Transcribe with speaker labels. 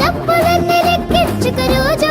Speaker 1: తప్పులన్నీ రెక్కించుక రోజు